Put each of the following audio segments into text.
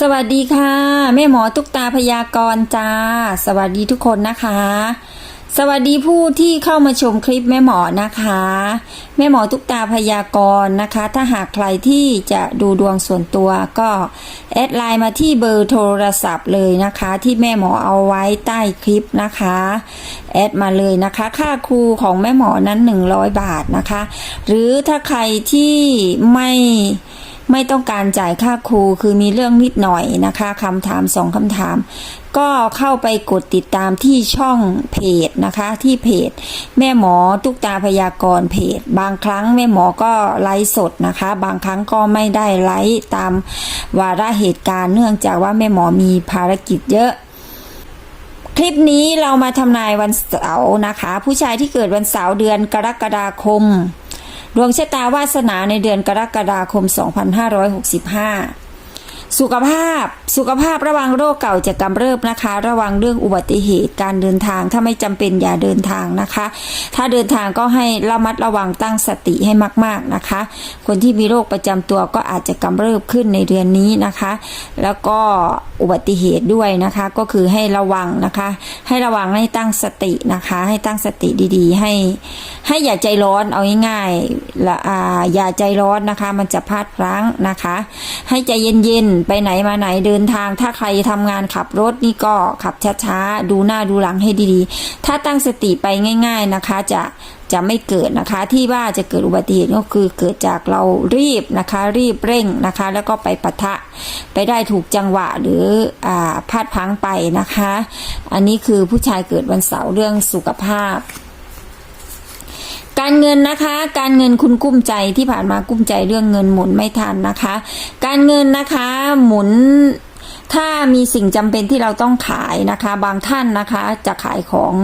สวัสดีค่ะ แม่หมอตุกตาพยากรณ์จ้า สวัสดีทุกคนนะคะ สวัสดีผู้ที่เข้ามาชมคลิปแม่หมอนะคะ แม่หมอตุกตาพยากรณ์นะคะ ถ้าหากใครที่จะดูดวงส่วนตัวก็แอดไลน์มาที่เบอร์โทรศัพท์เลยนะคะ ที่แม่หมอเอาไว้ใต้คลิปนะคะแอดมาเลยนะคะ ค่าครูของแม่หมอนั้น 100 บาทนะคะ หรือถ้าใครที่ไม่ ไม่ต้องการจ่ายค่าครูคือมีเรื่องนิดหน่อยนะคะคำถามสองคำถาม ก็เข้าไปกดติดตามที่ช่องเพจนะคะที่เพจ แม่หมอตุกตาพยากรณ์เพจ บางครั้งแม่หมอก็ไลฟ์สดนะคะ บางครั้งก็ไม่ได้ไลฟ์ตามวาระเหตุการณ์เนื่องจากว่าแม่หมอมีภารกิจเยอะคลิปนี้เรามาทำนายวันเสาร์นะคะ ผู้ชายที่เกิดวันเสาร์เดือนกรกฎาคม ดวงชะตาวาสนาในเดือนกรกฎาคม 2565 สุขภาพ สุขภาพระวังโรคเก่าจะกำเริบนะคะ ระวังเรื่องอุบัติเหตุการเดินทางถ้าไม่จำเป็นอย่าเดินทางนะคะ ถ้าเดินทางก็ให้ระมัดระวังตั้งสติให้มาก ๆนะคะ คนที่มีโรคประจำตัวก็อาจจะกำเริบขึ้นในเดือนนี้นะคะ แล้วก็อุบัติเหตุด้วยนะคะ ก็คือให้ระวังนะคะ ให้ระวังให้ตั้งสตินะคะ ให้ตั้งสติดีๆ ให้ให้อย่าใจร้อนเอาง่ายๆละอ่าอย่าใจร้อนนะคะ มันจะพลาดพลั้งนะคะ ให้ใจเย็นๆไปไหนมาไหนเดินทาง ถ้าใครทำงานขับรถนี่ก็ขับช้าๆ ดูหน้าดูหลังให้ดีๆ ถ้าตั้งสติไปง่าย ๆนะคะ จะจะไม่เกิดนะคะ ที่ว่าจะเกิดอุบัติเหตุก็คือเกิดจากเรารีบนะคะ รีบเร่งนะคะ แล้วก็ไปปะทะไปได้ถูกจังหวะหรืออพลาดพังไปนะคะ อันนี้คือผู้ชายเกิดวันเสาร์เรื่องสุขภาพ การเงินนะคะ การเงินคุณกุ้มใจที่ผ่านมากุ้มใจเรื่องเงินหมุนไม่ทันนะคะ การเงินนะคะหมุน ถ้ามีสิ่งจำเป็นที่เราต้องขายนะคะ บางท่านนะคะจะขายของ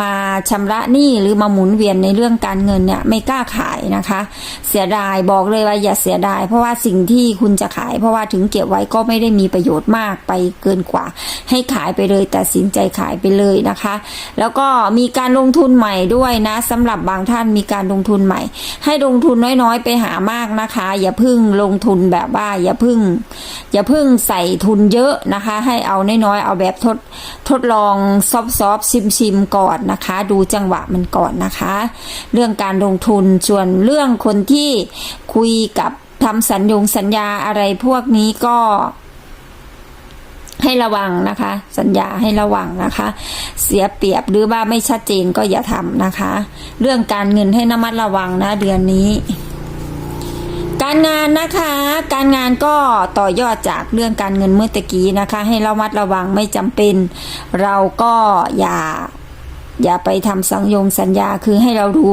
มาชำระหนี้หรือมาหมุนเวียนในเรื่องการเงินเนี่ยไม่กล้าขายนะคะ เสียดายบอกเลยว่าอย่าเสียดาย เพราะว่าสิ่งที่คุณจะขาย เพราะว่าถึงเก็บไว้ก็ไม่ได้มีประโยชน์มากไปเกินกว่า ให้ขายไปเลยตัดสินใจขายไปเลยนะคะ แล้วก็มีการลงทุนใหม่ด้วยนะสำหรับบางท่านมีการลงทุนใหม่ ให้ลงทุนน้อยๆ ไปหามากนะคะ อย่าพึ่งลงทุนแบบว่าอย่าพึ่ง อย่าพึ่งใส่ทุนเยเยอะนะคะ ให้เอาน้อยๆเอาแบบทดทดลองซอฟซอฟซิมซิมก่อนนะคะ ดูจังหวะมันก่อนนะคะ เรื่องการลงทุนส่วนเรื่องคนที่คุยกับทำสัญญงสัญญาอะไรพวกนี้ก็ให้ระวังนะคะ สัญญาให้ระวังนะคะ เสียเปรียบหรือว่าไม่ชัดเจนก็อย่าทำนะคะ เรื่องการเงินให้ระมัดระวังนะเดือนนี้ การงานนะคะ การงานก็ต่อยอดจากเรื่องการเงินเมื่อตะกี้นะคะ ให้ระมัดระวังไม่จำเป็น เราก็อย่า อย่าไปทำสัญญงสัญญาคือให้เราดู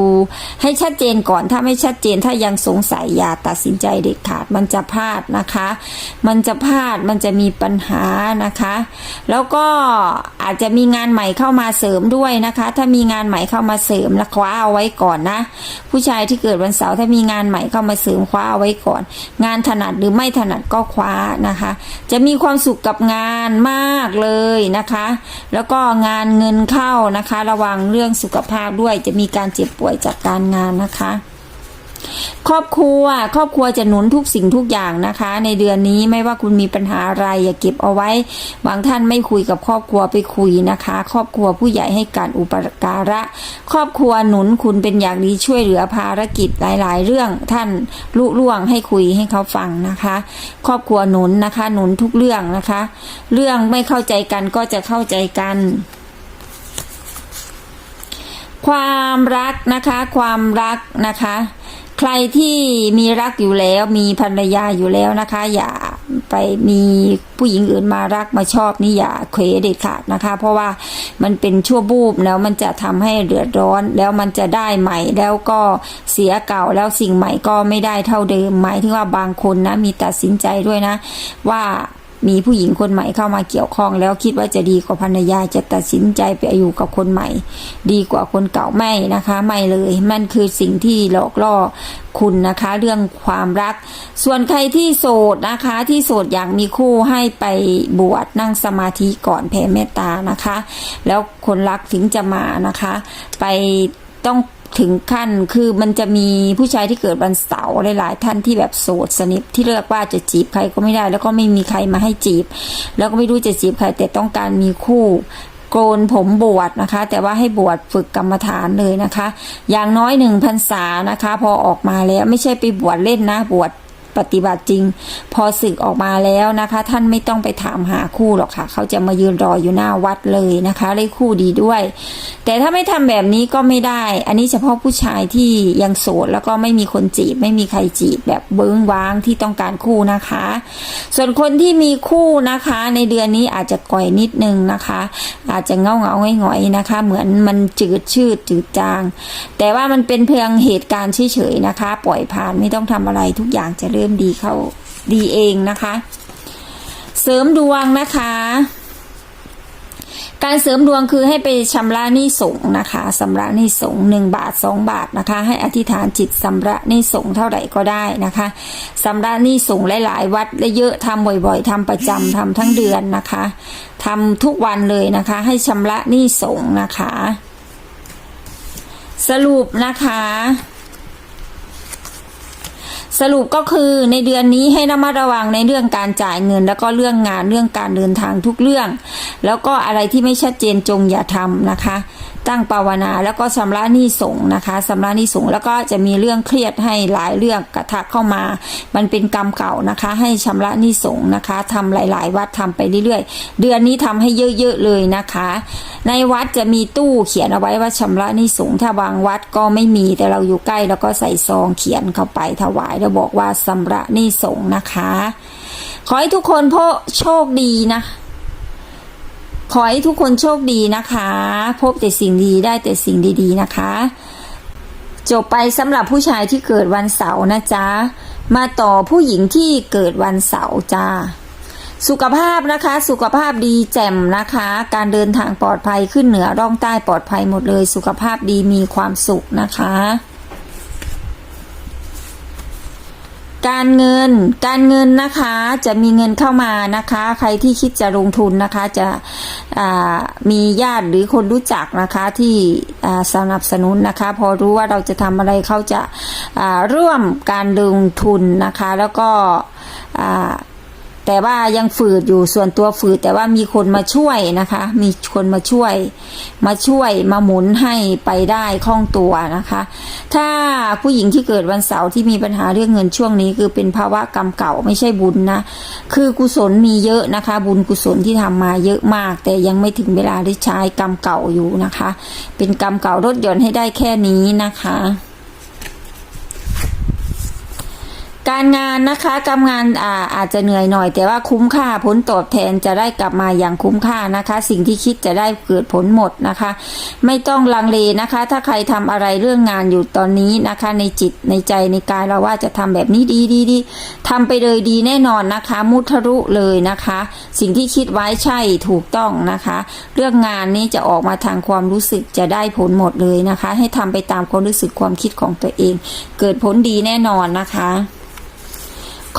ให้ชัดเจนก่อนถ้าไม่ชัดเจนถ้ายังสงสัยอย่าตัดสินใจเด็ดขาดมันจะพลาดนะคะ มันจะพลาดมันจะมีปัญหานะคะ แล้วก็อาจจะมีงานใหม่เข้ามาเสริมด้วยนะคะ ถ้ามีงานใหม่เข้ามาเสริมแล้วคว้าเอาไว้ก่อนนะ ผู้ชายที่เกิดวันเสาร์ถ้ามีงานใหม่เข้ามาเสริมคว้าเอาไว้ก่อน งานถนัดหรือไม่ถนัดก็คว้านะคะ จะมีความสุขกับงานมากเลยนะคะ แล้วก็งานเงินเข้านะคะระวังเรื่องสุขภาพด้วยจะมีการเจ็บป่วยจากการงานนะคะ ครอบครัวครอบครัวจะหนุนทุกสิ่งทุกอย่างนะคะ ในเดือนนี้ไม่ว่าคุณมีปัญหาอะไรอย่าเก็บเอาไว้ บางท่านไม่คุยกับครอบครัวไปคุยนะคะ ครอบครัวผู้ใหญ่ให้การอุปการะ ครอบครัวหนุนคุณเป็นอย่างดีช่วยเหลือภารกิจหลาย ๆ เรื่องท่านลุล่วงให้คุยให้เขาฟังนะคะ ครอบครัวหนุนนะคะ หนุนทุกเรื่องนะคะ เรื่องไม่เข้าใจกันก็จะเข้าใจกัน ความรักนะคะ ความรักนะคะ ใครที่มีรักอยู่แล้ว มีภรรยาอยู่แล้วนะคะ อย่าไปมีผู้หญิงอื่นมารักมาชอบนี่อย่าเขวเด็ดขาดนะคะ เพราะว่ามันเป็นชั่วบูบแล้วมันจะทำให้เดือดร้อน แล้วมันจะได้ใหม่ แล้วก็เสียเก่าแล้วสิ่งใหม่ก็ไม่ได้เท่าเดิมหมายถึงว่าบางคนนะมีตัดสินใจด้วยนะ ว่า มีผู้หญิงคนใหม่เข้ามาเกี่ยวข้อง แล้วคิดว่าจะดีกว่าภรรยาจะตัดสินใจไปอยู่กับคนใหม่ ดีกว่าคนเก่าไม่นะคะ ไม่เลยมันคือสิ่งที่หลอกล่อคุณนะคะ เรื่องความรัก ส่วนใครที่โสดนะคะ ที่โสดอยากมีคู่ให้ไปบวชนั่งสมาธิก่อนแผ่เมตตานะคะ แล้วคนรักถึงจะมานะคะ ไปต้อง ถึงขั้นคือมันจะมีผู้ชายที่เกิดวันเสาร์หลายๆท่านที่แบบโสดสนิทที่เลือกว่าจะจีบใครก็ไม่ได้ แล้วก็ไม่มีใครมาให้จีบ แล้วก็ไม่รู้จะจีบใครแต่ต้องการมีคู่โกนผมบวชนะคะ แต่ว่าให้บวชฝึกกรรมฐานเลยนะคะ อย่างน้อยหนึ่งพรรษานะคะ พอออกมาแล้วไม่ใช่ไปบวชเล่นนะบวช ปฏิบัติจริง พอศึกออกมาแล้วนะคะ ท่านไม่ต้องไปถามหาคู่หรอกค่ะ เขาจะมายืนรออยู่หน้าวัดเลยนะคะได้คู่ดีด้วย แต่ถ้าไม่ทำแบบนี้ก็ไม่ได้ อันนี้เฉพาะผู้ชายที่ยังโสดแล้วก็ไม่มีคนจีบ ไม่มีใครจีบแบบเบิ้งว้างที่ต้องการคู่นะคะ ส่วนคนที่มีคู่นะคะ ในเดือนนี้อาจจะก่อยนิดนึงนะคะ อาจจะเงาเงาๆหงอยๆนะคะ เหมือนมันจืดชืดจืดจาง แต่ว่ามันเป็นเพียงเหตุการณ์เฉยๆนะคะ ปล่อยผ่านไม่ต้องทำอะไรทุกอย่างจะเริ่อมดีเข้าดีเองนะคะ เสริมดวงนะคะ การเสริมดวงคือให้ไปชำระหนี้สงนะคะชำระหนี้สงหนึ่งบาทสองบาทนะคะ ให้อธิษฐานจิตชำระหนี้สงเท่าไหร่ก็ได้นะคะชำระหนี้สงหลายๆ วัดและเยอะทำบ่อยๆทำประจำทำทั้งเดือนนะคะทำทุกวันเลยนะคะ ให้ชำระหนี้สงนะคะ สรุปนะคะ สรุปก็คือในเดือนนี้ให้ระมัดระวังในเรื่องการจ่ายเงิน แล้วก็เรื่องงานเรื่องการเดินทางทุกเรื่อง แล้วก็อะไรที่ไม่ชัดเจนจงอย่าทำนะคะ ตั้งภาวนาแล้วก็ชำระหนี้สงนะคะชำระหนี้สงแล้วก็จะมีเรื่องเครียดให้หลายเรื่องกระทักเข้ามา มันเป็นกรรมเก่านะคะ ให้ชำระหนี้สงนะคะทำหลาย ๆ วัดทำไปเรื่อยๆ เดือนนี้ทำให้เยอะๆเลยนะคะ ในวัดจะมีตู้เขียนเอาไว้ว่าชำระหนี้สงถ้าบางวัดก็ไม่มีแต่เราอยู่ใกล้แล้วก็ใส่ซองเขียนเข้าไปถวายแล้วบอกว่าชำระนี้สงนะคะ ขอให้ทุกคนพโชคดีนะ ขอให้ทุกคนโชคดีนะคะ พบแต่สิ่งดีได้แต่สิ่งดีๆนะคะ จบไปสำหรับผู้ชายที่เกิดวันเสาร์นะจ๊ะ มาต่อผู้หญิงที่เกิดวันเสาร์จ้าสุขภาพนะคะ สุขภาพดีแจ่มนะคะ การเดินทางปลอดภัยขึ้นเหนือร่องใต้ปลอดภัยหมดเลย สุขภาพดีมีความสุขนะคะ การเงิน การเงินนะคะจะมีเงินเข้ามานะคะ ใครที่คิดจะลงทุนนะคะจะมีญาติหรือคนรู้จักนะคะที่สนับสนุนนะคะ พอรู้ว่าเราจะทำอะไรเขาจะาร่วมการลงทุนนะคะ แล้วก็ แต่ว่ายังฝืดอยู่ส่วนตัวฝืดแต่ว่ามีคนมาช่วยนะคะ มีคนมาช่วย มาช่วยมาหมุนให้ไปได้คล่องตัวนะคะ ถ้าผู้หญิงที่เกิดวันเสาร์ที่มีปัญหาเรื่องเงินช่วงนี้ คือเป็นภาวะกรรมเก่าไม่ใช่บุญนะ คือกุศลมีเยอะนะคะ บุญกุศลที่ทำมาเยอะมาก แต่ยังไม่ถึงเวลาได้ใช้กรรมเก่าอยู่นะคะ เป็นกรรมเก่าลดหย่อนให้ได้แค่นี้นะคะ การงานนะคะการงานอาอาจจะเหนื่อยหน่อย แต่ว่าคุ้มค่าผลตอบแทนจะได้กลับมาอย่างคุ้มค่านะคะ สิ่งที่คิดจะได้เกิดผลหมดนะคะ ไม่ต้องลังเลนะคะ ถ้าใครทำอะไรเรื่องงานอยู่ตอนนี้นะคะ ในจิตในใจในกายเราว่าจะทำแบบนี้ดีดีดีทำไปเลยดีแน่นอนนะคะ มุทะลุเลยนะคะ สิ่งที่คิดไว้ใช่ถูกต้องนะคะ เรื่องงานนี้จะออกมาทางความรู้สึกจะได้ผลหมดเลยนะคะ ให้ทำไปตามความรู้สึกความคิดของตัวเอง เกิดผลดีแน่นอนนะคะ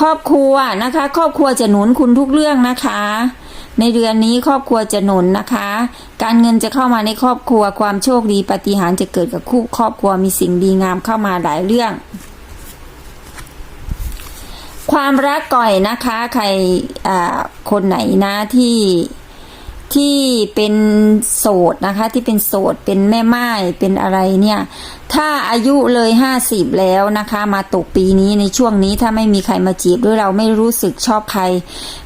ครอบครัวนะคะ ครอบครัวจะหนุนคุณทุกเรื่องนะคะ ในเดือนนี้ครอบครัวจะหนุนนะคะ การเงินจะเข้ามาในครอบครัวความโชคดีปฏิหารจะเกิดกับคู่ครอบครัวมีสิ่งดีงามเข้ามาหลายเรื่องความรักก่อยนะคะใครอ่าคนไหนนะที่ที่เป็นโสดนะคะ ที่เป็นโสดเป็นแม่ไม้เป็นอะไรเนี่ยถ้าอายุเลยห้าสิบแล้วนะคะ มาตกปีนี้ในช่วงนี้ถ้าไม่มีใครมาจีบหรือเราไม่รู้สึกชอบใคร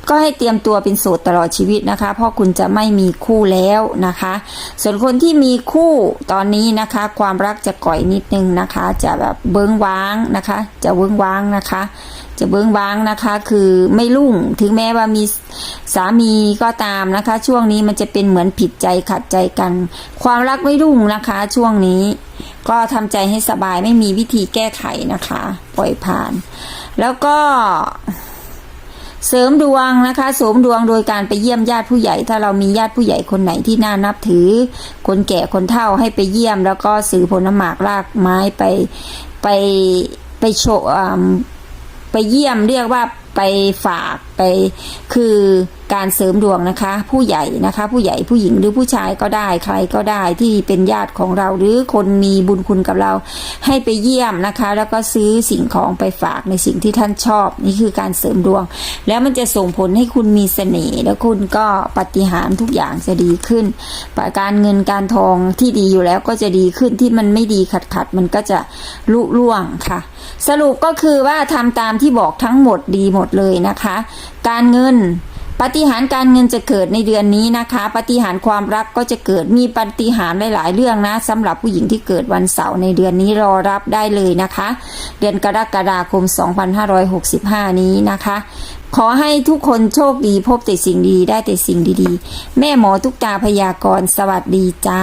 ก็ให้เตรียมตัวเป็นโสดตลอดชีวิตนะคะ เพราะคุณจะไม่มีคู่แล้วนะคะ ส่วนคนที่มีคู่ตอนนี้นะคะ ความรักจะก่อยนิดนึงนะคะ จะแบบเบิ้งว้างนะคะ จะเบิ้งว้างนะคะ จะเบิ้งว้างนะคะ คือไม่รุ่งถึงแม้ว่ามีสามีก็ตามนะคะ ช่วงนี้มันจะเป็นเหมือนผิดใจขัดใจกัน ความรักไม่รุ่งนะคะ ช่วงนี้ ก็ทำใจให้สบายไม่มีวิธีแก้ไขนะคะ ปล่อยผ่าน แล้วก็เสริมดวงนะคะเสริมดวงโดยการไปเยี่ยมญาติผู้ใหญ่ ถ้าเรามีญาติผู้ใหญ่คนไหนที่น่านับถือ คนแก่คนเฒ่าให้ไปเยี่ยม แล้วก็ซื้อผลหมากรากไม้ไปไปไปโชว์ไปเยี่ยมเรียกว่าไปฝากไปคือ การเสริมดวงนะคะ ผู้ใหญ่นะคะ ผู้ใหญ่ผู้หญิงหรือผู้ชายก็ได้ใครก็ได้ที่เป็นญาติของเราหรือคนมีบุญคุณกับเรา ให้ไปเยี่ยมนะคะ แล้วก็ซื้อสิ่งของไปฝากในสิ่งที่ท่านชอบ นี่คือการเสริมดวง แล้วมันจะส่งผลให้คุณมีเสน่ห์แล้วคุณก็ปฏิหารทุกอย่างจะดีขึ้นการเงินการทองที่ดีอยู่แล้วก็จะดีขึ้นที่มันไม่ดีขัดขัดมันก็จะลุล่วงค่ะ สรุปก็คือว่าทำตามที่บอกทั้งหมดดีหมดเลยนะคะ การเงิน ปฏิหารย์การเงินจะเกิดในเดือนนี้นะคะ ปฏิหารย์ความรักก็จะเกิดมีปฏิหารย์หลาย ๆ เรื่องนะสำหรับผู้หญิงที่เกิดวันเสาร์ในเดือนนี้รอรับได้เลยนะคะ เดือนกรกฎาคม 2565 นี้นะคะ ขอให้ทุกคนโชคดีพบแต่สิ่งดีได้แต่สิ่งดี ๆ แม่หมอทุกตาพยากรณ์สวัสดีจ้า